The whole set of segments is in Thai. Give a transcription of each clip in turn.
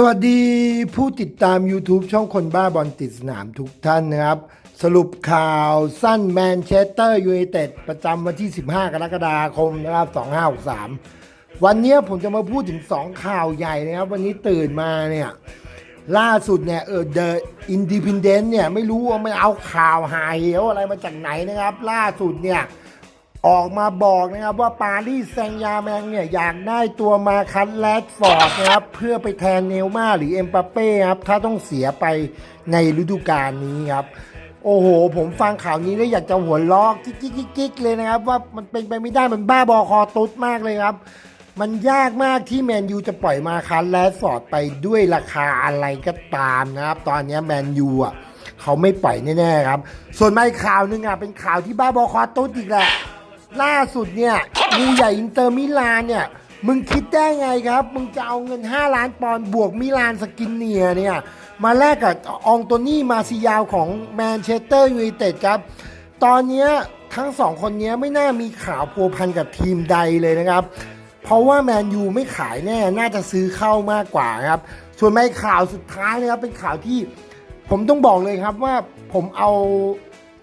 สวัสดีผู้ติดตาม YouTube ช่องคนบ้าบอลติดสนามทุกท่านนะครับ สรุปข่าวสั้นแมนเชสเตอร์ยูไนเต็ดประจำวันที่ 15 กรกฎาคมนะครับ 2563 วันนี้ผมจะมาพูดถึง 2 ข่าวใหญ่นะครับ วันนี้ตื่นมาเนี่ย ล่าสุดเนี่ยเออ The Independent เนี่ย ไม่รู้ว่าไม่เอาข่าวหายเหวอะไรมาจากไหนนะครับ ล่าสุดเนี่ย ออกมาบอกนะครับว่าปารีสแซงต์แยร์แมงเนี่ยอยากได้ตัวมาคันแรดฟอร์ดนะครับ เพื่อไปแทนเนลมาหรือเอ็มปาเป้ครับ ถ้าต้องเสียไปในฤดูกาลนี้ครับ โอ้โห ผมฟังข่าวนี้แล้วอยากจะหัวลอกกิ๊กกิ๊กเลยนะครับ ว่ามันเป็นไปไม่ได้มันบ้าบอคอตุ๊ดมากเลยครับ มันยากมากที่แมนยูจะปล่อยมาคันแรดฟอร์ดไปด้วยราคาอะไรก็ตามนะครับ ตอนนี้แมนยูอะเขาไม่ปล่อยแน่ๆครับ ส่วนมาอีกข่าวนึงอะเป็นข่าวที่บ้าบอคอตุ๊ดอีกแหละ ล่าสุดเนี่ยงูใหญ่อินเตอร์มิลานเนี่ย มึงคิดได้ไงครับ มึงจะเอาเงิน 5 ล้านปอนด์บวกมิลานสกินเนียเนี่ย มาแลกกับอองโตนี่มาซิยาวของแมนเชสเตอร์ยูไนเต็ดครับ ตอนนี้ทั้งสองคนนี้ไม่น่ามีข่าวพัวพันกับทีมใดเลยนะครับ เพราะว่าแมนยูไม่ขายแน่ น่าจะซื้อเข้ามากกว่าครับ ส่วนไม่ข่าวสุดท้ายนะครับเป็นข่าวที่ผมต้องบอกเลยครับว่าผมเอา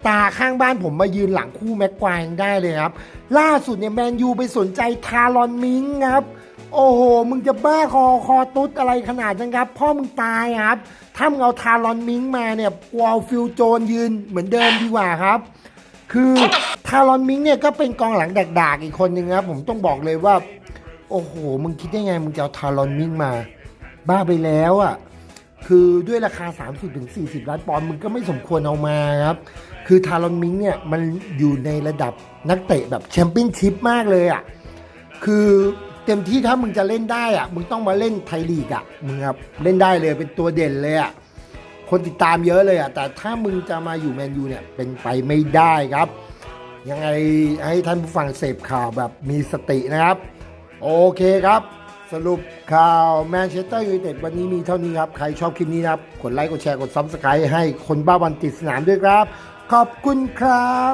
ตาข้างบ้านผมมายืนหลังคู่แม็กควายได้เลยครับ ล่าสุดเนี่ยแมนยูไปสนใจทารอนมิงครับ โอ้โห มึงจะบ้าคอคอตุ๊ดอะไรขนาดนั้นครับ พ่อมึงตายครับ ถ้ามึงเอาทารอนมิงมาเนี่ยวอลฟิลโจนยืนเหมือนเดิมดีกว่าครับ คือทารอนมิงเนี่ยก็เป็นกองหลังแดกๆอีกคนหนึ่งครับ ผมต้องบอกเลยว่า โอ้โห มึงคิดได้ไง มึงจะเอาทารอนมิงมา บ้าไปแล้วอะ คือด้วยราคา 30-40ล้านปอนด์มึงก็ไม่สมควรเอามาครับ คือทารอนมิงเนี่ย มันอยู่ในระดับนักเตะแบบแชมเปี้ยนชิพมากเลยอะ คือเต็มที่ถ้ามึงจะเล่นได้อะ มึงต้องมาเล่นไทยลีกอะ มึงครับเล่นได้เลยเป็นตัวเด่นเลยอะ คนติดตามเยอะเลยอะ แต่ถ้ามึงจะมาอยู่แมนยูเนี่ยเป็นไปไม่ได้ครับ ยังไงให้ท่านผู้ฟังเสพข่าวแบบมีสตินะครับ โอเคครับ สรุปข่าวแมนเชสเตอร์ยูไนเต็ดวันนี้มีเท่านี้ครับ ใครชอบคลิปนี้นะครับ กดไลค์ กดแชร์ กดซับสไครต์ให้คนบ้าบอลติดสนามด้วยครับ ขอบคุณครับ